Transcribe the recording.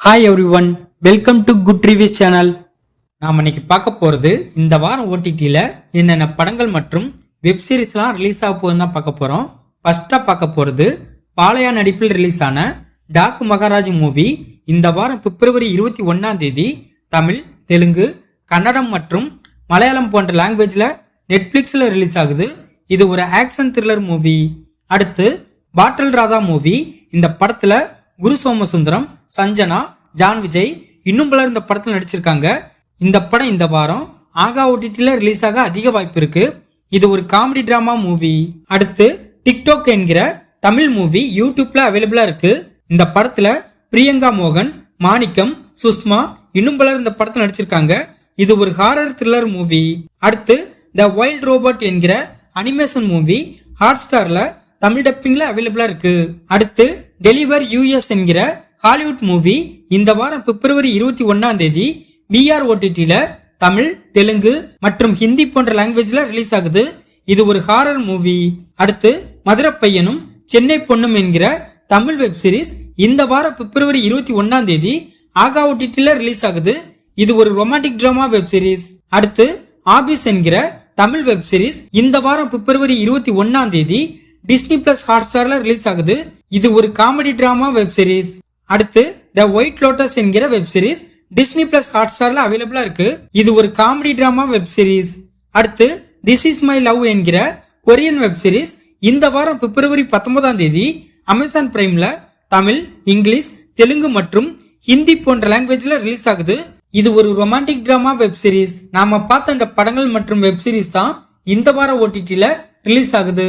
Hi everyone welcome to good reviews channel நாம் இன்னைக்கு பார்க்க போகிறது இந்த வாரம் ஓடிடியில் என்னென்ன படங்கள் மற்றும் வெப் சீரிஸ்லாம் ரிலீஸ் ஆக போகுதுன்னு தான் பார்க்க போகிறோம் ஃபஸ்ட்டாக பார்க்க போகிறது பாலையா நடிப்பில் ரிலீஸ் ஆன டாக் மகாராஜ் மூவி இந்த வாரம் பிப்ரவரி இருபத்தி ஒன்றாம் தேதி தமிழ் தெலுங்கு கன்னடம் மற்றும் மலையாளம் போன்ற லாங்குவேஜில் நெட்ஃப்ளிக்ஸில் ரிலீஸ் ஆகுது. இது ஒரு ஆக்ஷன் த்ரில்லர் மூவி அடுத்து பாட்டல் ராதா மூவி இந்த படத்தில் குரு சோமசுந்தரம் சஞ்சனா ஜான் விஜய் இன்னும் பலர் இந்த படத்தில் நடிச்சிருக்காங்க. இந்த படம் இந்த வாரம் ஆகா ஓடிடியில் ரிலீஸ் ஆக அதிக வாய்ப்பு இருக்கு. இது ஒரு காமெடி டிராமா மூவி அடுத்து டிக்டாக் என்கிற தமிழ் மூவி யூடியூப்ல அவைலபிளா இருக்கு. இந்த படத்துல பிரியங்கா மோகன் மாணிக்கம் சுஷ்மா இன்னும் பலர் இந்த படத்தில் நடிச்சிருக்காங்க. இது ஒரு ஹாரர் த்ரில்லர் மூவி அடுத்து த வைல்ட் ரோபோட் என்கிற அனிமேஷன் மூவி ஹாட் ஸ்டார்ல தமிழ் டப்பிங்ல அவைலபிளா இருக்கு. அடுத்து டெலிவர் யூஎஸ் என்கிற ஹாலிவுட் மூவி இந்த வாரம் பிப்ரவரி இருபத்தி ஒன்னாம் தேதி பிஆர் ஓடிடியில தமிழ் தெலுங்கு மற்றும் ஹிந்தி போன்ற லாங்குவேஜ்ல ரிலீஸ் ஆகுது. இது ஒரு ஹாரர் மூவி அடுத்து மதுரை பையனும் சென்னை பொண்ணும் என்கிற தமிழ் வெப் சீரிஸ் இந்த வாரம் பிப்ரவரி இருபத்தி ஒன்னாம் தேதி ஆகா ஓடிடியில ரிலீஸ் ஆகுது. இது ஒரு ரொமான்டிக் டிராமா வெப் சீரிஸ் அடுத்து ஆபிஸ் என்கிற தமிழ் வெப் சீரிஸ் இந்த வாரம் பிப்ரவரி இருபத்தி ஒன்னாம் தேதி டிஸ்னி பிளஸ் ஹாட் ஸ்டார்ல ரிலீஸ் ஆகுது. இது ஒரு காமெடி டிராமா வெப் சீரிஸ் அடுத்து த ஒயிட் லோட்டஸ் என்கிற web series Disney plus hot ஸ்டார்ல அவைலபிளா இருக்கு. இது ஒரு காமெடி டிராமா வெப் சீரிஸ் அடுத்து திஸ் இஸ் மை லவ் என்கிற கொரியன் வெப் சீரிஸ் இந்த வாரம் பிப்ரவரி பத்தொன்பதாம் தேதி அமேசான் பிரைம்ல தமிழ் இங்கிலீஷ் தெலுங்கு மற்றும் ஹிந்தி போன்ற லாங்குவேஜ்ல ரிலீஸ் ஆகுது. இது ஒரு ரொமான்டிக் டிராமா வெப் சீரிஸ் நாம பார்த்த இந்த படங்கள் மற்றும் வெப் சீரிஸ் தான் இந்த வார ஓடிடியில ரிலீஸ் ஆகுது.